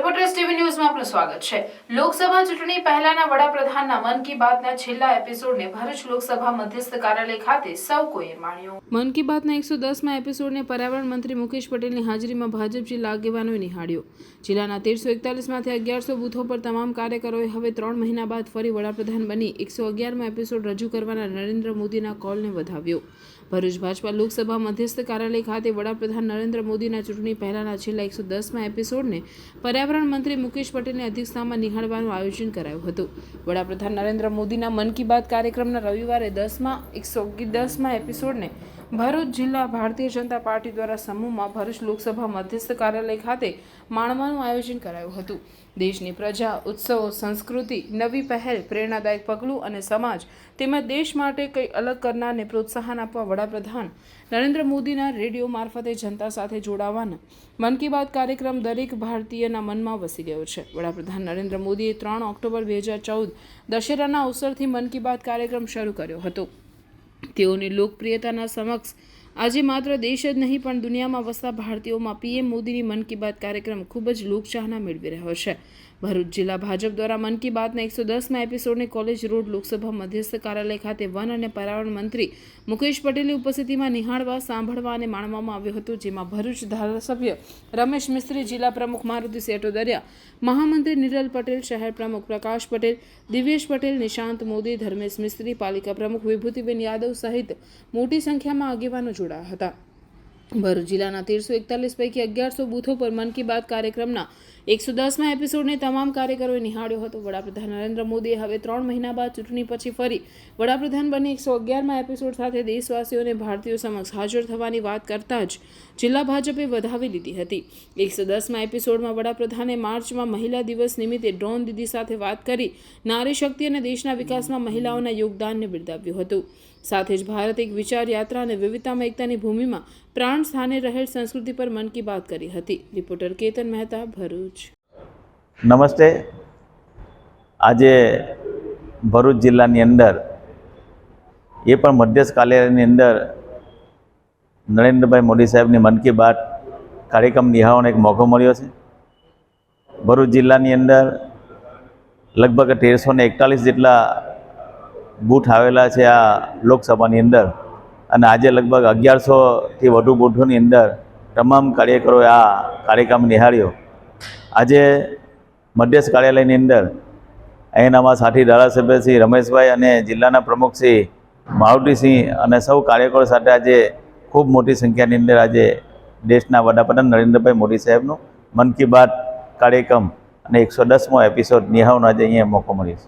Reporters TV ન્યૂઝમાં આપનું સ્વાગત છે. લોકસભા ચૂંટણી પહેલાના વડાપ્રધાનના મન કી બાતના છેલ્લા એપિસોડને ભરૂચ લોકસભા મધ્યસ્થ કાર્યાલય ખાતે સૌ કોઈએ માણ્યો. મન કી બાતના એકસો દસમાં એપિસોડને પર્યાવરણ મંત્રી મુકેશ પટેલની હાજરીમાં ભાજપ જિલ્લા આગેવાનોએ નિહાળ્યો. જિલ્લાના તેરસો એકતાલીસમાંથી અગિયારસો બૂથો પર તમામ કાર્યકરોએ હવે ત્રણ મહિના બાદ ફરી વડાપ્રધાન બની એકસો અગિયારમાં એપિસોડ રજૂ કરવાના નરેન્દ્ર મોદીના કોલને વધાવ્યો. ભરૂચ ભાજપા લોકસભા મધ્યસ્થ કાર્યાલય ખાતે વડાપ્રધાન નરેન્દ્ર મોદીના ચૂંટણી પહેલાના છેલ્લા એકસો દસમાં એપિસોડને પર્યાવરણ મંત્રી મુકેશ પટેલની અધ્યક્ષતામાં નિહાળવાનું આયોજન કરાયું હતું. વડાપ્રધાન નરેન્દ્ર મોદીના મન કી બાત કાર્યક્રમના રવિવારે દસમાં, એકસો દસમાં એપિસોડને ભરૂચ જિલ્લા ભારતીય જનતા પાર્ટી દ્વારા સમૂહમાં ભરૂચ લોકસભા મધ્યસ્થ કાર્યાલય ખાતે માણવાનું આયોજન કરાયું હતું. દેશની પ્રજા, ઉત્સવો, સંસ્કૃતિ, નવી પહેલ, પ્રેરણાદાયક પગલું અને સમાજ તેમજ દેશ માટે કંઈ અલગ કરનારને પ્રોત્સાહન આપવા વડાપ્રધાન નરેન્દ્ર મોદીના રેડિયો મારફતે જનતા સાથે જોડાવાના મન કી બાત કાર્યક્રમ દરેક ભારતીયના મનમાં વસી ગયો છે. વડાપ્રધાન નરેન્દ્ર મોદીએ ત્રણ ઓક્ટોબર બે હજાર ચૌદ દશેરાના અવસરથી મન કી બાત કાર્યક્રમ શરૂ કર્યો હતો. તેઓની લોકપ્રિયતાના સમક્ષ આજે માત્ર દેશ જ નહીં, પણ દુનિયામાં વસતા ભારતીયોમાં પીએમ મોદીની મન કી બાત કાર્યક્રમ ખૂબ જ લોકચાહના મેળવી રહ્યો છે. ભરૂચ જિલ્લા ભાજપ દ્વારા મન કી બાતના એકસો દસમાં એપિસોડને કોલેજ રોડ લોકસભા મધ્યસ્થ કાર્યાલય ખાતે વન અને પર્યાવરણ મંત્રી મુકેશ પટેલની ઉપસ્થિતિમાં નિહાળવા, સાંભળવા અને માણવામાં આવ્યો હતો, જેમાં ભરૂચ ધારાસભ્ય રમેશ મિસ્ત્રી, જિલ્લા પ્રમુખ મારુતિ સેટોદરિયા મહામંત્રી નિરલ પટેલ, શહેર પ્રમુખ પ્રકાશ પટેલ, દિવ્યેશ પટેલ, નિશાંત મોદી, ધર્મેશ મિસ્ત્રી, પાલિકા પ્રમુખ વિભૂતિબેન યાદવ સહિત મોટી સંખ્યામાં આગેવાનો જોડાયા હતા. ભરૂચ જિલ્લાના તેરસો એકતાલીસ પૈકી અગિયારસો બૂથો પર મન કી બાત કાર્યક્રમના એકસો દસમાં એપિસોડને તમામ કાર્યકરોએ નિહાળ્યો હતો. વડાપ્રધાન નરેન્દ્ર મોદીએ હવે ત્રણ મહિના બાદ ચૂંટણી પછી ફરી વડાપ્રધાન બની એકસો અગિયારમાં એપિસોડ સાથે દેશવાસીઓને ભારતીયો સમક્ષ હાજર થવાની વાત કરતાં જ જિલ્લા ભાજપે વધાવી લીધી હતી. એકસો દસમાં એપિસોડમાં વડાપ્રધાને માર્ચમાં મહિલા દિવસ નિમિત્તે ડ્રોન દીદી સાથે વાત કરી નારી શક્તિ અને દેશના વિકાસમાં મહિલાઓના યોગદાનને બિરદાવ્યું હતું. સાથે જ ભારત એક વિચાર યાત્રા અને વિવિધતામાં એકતાની ભૂમિમાં પ્રાણ સ્થાને રહેલ સંસ્કૃતિ પર મન કી બાત કરી હતી. રિપોર્ટર કેતન મહેતા, ભરૂચ. નમસ્તે. આજે ભરૂચ જિલ્લાની અંદર, એ પણ મધ્યસ્થ કાર્યાલયની અંદર નરેન્દ્રભાઈ મોદી સાહેબની મન કી બાત કાર્યક્રમ નિહાળવાનો એક મોકો મળ્યો છે. ભરૂચ જિલ્લાની અંદર લગભગ તેરસો ને એકતાલીસ જેટલા બૂથ આવેલા છે આ લોકસભાની અંદર. અને આજે લગભગ અગિયારસોથી વધુ બૂથોની અંદર તમામ કાર્યકરોએ આ કાર્યક્રમ નિહાળ્યો. આજે મધ્યસ્થ કાર્યાલયની અંદર અહીંનામાં સાથી ધારાસભ્ય શ્રી રમેશભાઈ અને જિલ્લાના પ્રમુખ શ્રી મારુતિસિંહ અને સૌ કાર્યકરો સાથે આજે ખૂબ મોટી સંખ્યાની અંદર આજે દેશના વડાપ્રધાન નરેન્દ્રભાઈ મોદી સાહેબનું મન કી બાત કાર્યક્રમ અને એકસો દસમો એપિસોડ નિહાળવાનો આજે અહીંયા મોકો મળ્યો છે.